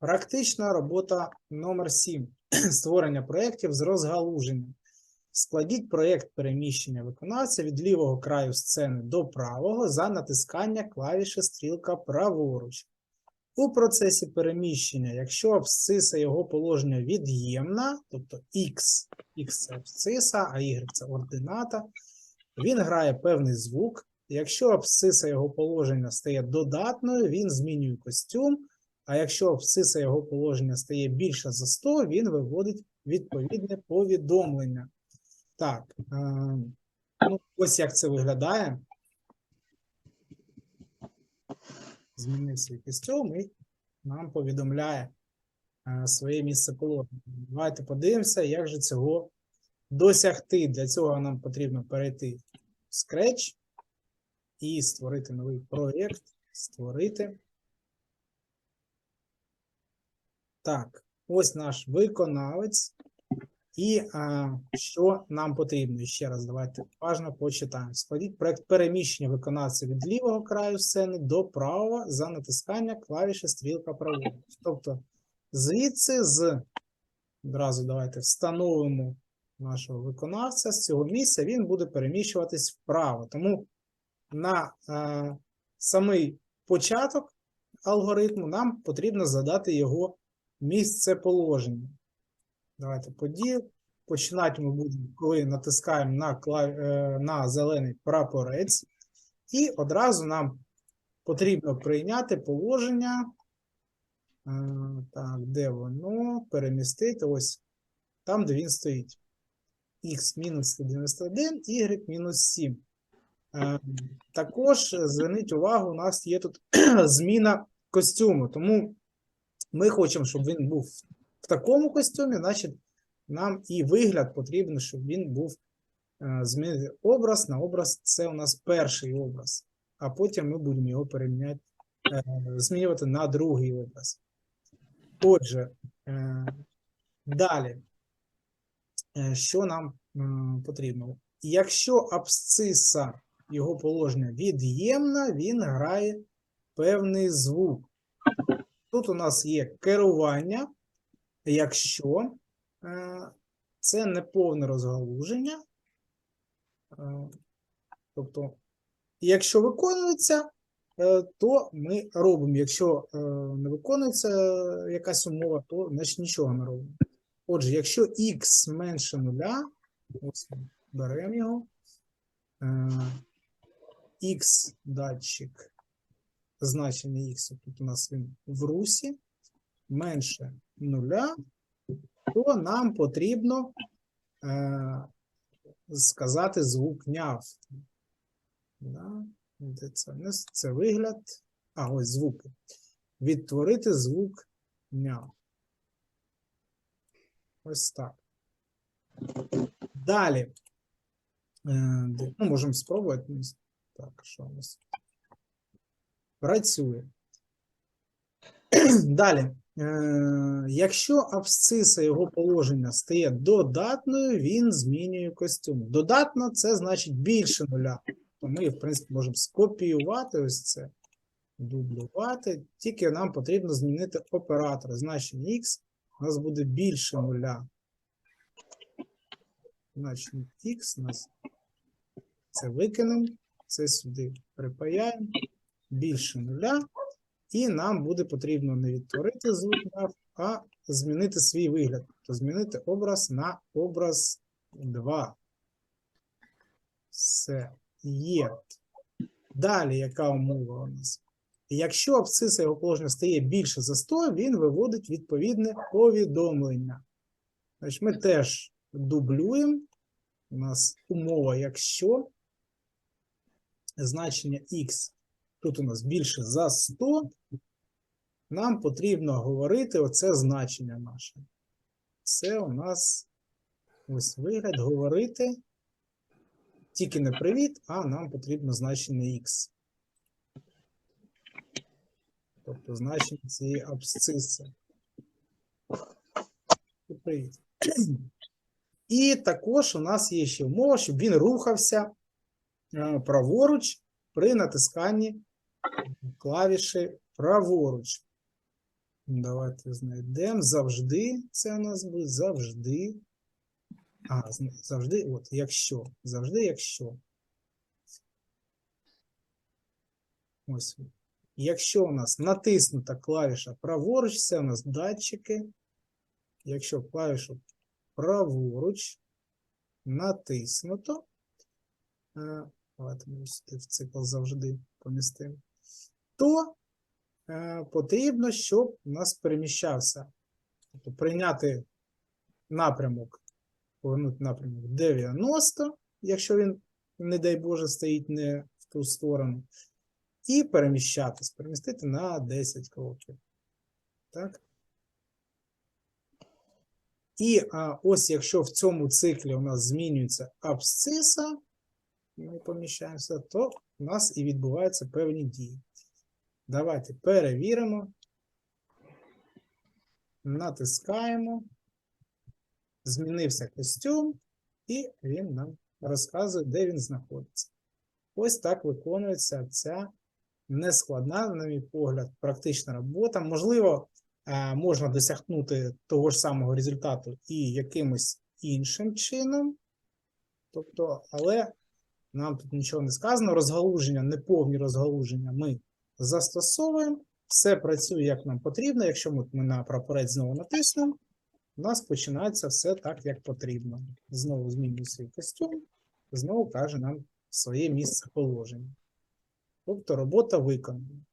Практична робота номер 7. Створення проєктів з розгалуженням. Складіть проєкт переміщення виконавця від лівого краю сцени до правого за натискання клавіші стрілка праворуч. У процесі переміщення, якщо абсциса його положення від'ємна, тобто x, x це абсциса, а y це ордината, він грає певний звук. Якщо абсциса його положення стає додатною, він змінює костюм. А якщо абсциса його положення стає більше за 100, він виводить відповідне повідомлення. Так, ну, ось як це виглядає. Змінив свій костюм і нам повідомляє своє місце положення. Давайте подивимося, як же цього досягти. Для цього нам потрібно перейти в Scratch і створити новий проєкт. Створити. Так, ось наш виконавець. І а, що нам потрібно? Ще раз, давайте уважно почитаємо. Складіть проект переміщення виконавця від лівого краю сцени до правого за натискання клавіші стрілка праворуч. Тобто, звідси з одразу давайте встановимо нашого виконавця з цього місця, він буде переміщуватись вправо. Тому на а, самий початок алгоритму нам потрібно задати його місце положення. Давайте подію. Починати ми будемо, коли натискаємо на, клав... е, на зелений прапорець, і одразу нам потрібно прийняти положення. Е, Так, де воно? Перемістити ось там, де він стоїть. Х мінус 191, y мінус 7. Е, Також зверніть увагу, у нас є тут зміна костюму, тому ми хочемо, щоб він був в такому костюмі, значить, нам і вигляд потрібен, щоб він був е, змінити образ на образ. Це у нас перший образ, а потім ми будемо його переміняти, е, змінювати на другий образ. Отже, е, далі, що нам потрібно? Якщо абсциса його положення від'ємна, він грає певний звук. Тут у нас є керування, якщо е, це не повне розгалуження. Е, тобто, якщо виконується, е, то ми робимо. Якщо не виконується якась умова, то значить нічого не робимо. Отже, якщо x менше нуля, ось беремо його, x датчик значення х, тут у нас він в русі, менше нуля, то нам потрібно е, сказати звук няв. Да? Це? Це вигляд. А, ось звуки. Відтворити звук няв. Ось так. Далі. Е, ну, можемо спробувати. Так, що у нас? Працює. Далі. Е, якщо абсциса його положення стає додатною, він змінює костюм. Додатно це значить більше нуля. Ми, в принципі, можемо скопіювати ось це, дублювати. Тільки нам потрібно змінити оператор. Значення x у нас буде більше нуля. Значення x у нас це викинемо, це сюди припаяємо більше нуля, і нам буде потрібно не відтворити звук нав, а змінити свій вигляд. Тобто змінити образ на образ 2. Все є. Далі, яка умова у нас? Якщо абсциса його положення стає більше за 100, він виводить відповідне повідомлення. Значить, ми теж дублюємо. У нас умова, якщо значення x тут у нас більше за 100, нам потрібно говорити оце значення наше. Це у нас ось вигляд говорити. Тільки не привіт, а нам потрібно значення x. Тобто значення цієї абсциси. Привіт. І також у нас є ще умова, щоб він рухався праворуч при натисканні клавіші праворуч. Давайте знайдемо. Завжди це у нас буде завжди. А, завжди, от, якщо. Завжди, якщо. Ось. Якщо у нас натиснута клавіша праворуч, це у нас датчики. Якщо клавішу праворуч натиснуто. е, Давайте ми в цикл завжди помістимо. То е, потрібно, щоб у нас переміщався. Тобто прийняти напрямок, повернути напрямок 90, якщо він, не дай Боже, стоїть не в ту сторону, і переміщатись, перемістити на 10 кроків. Так? І а, ось якщо в цьому циклі у нас змінюється абсциса, ми поміщаємося, то у нас і відбуваються певні дії. Давайте перевіримо. Натискаємо. Змінився костюм, і він нам розказує, де він знаходиться. Ось так виконується ця нескладна, на мій погляд, практична робота. Можливо, е, можна досягнути того ж самого результату і якимось іншим чином. Тобто, але нам тут нічого не сказано. Розгалуження, неповні розгалуження ми застосовуємо. Все працює як нам потрібно. Якщо ми, на прапорець знову натиснемо, у нас починається все так, як потрібно. Знову змінює свій костюм, знову каже нам своє місце положення. Тобто робота виконана.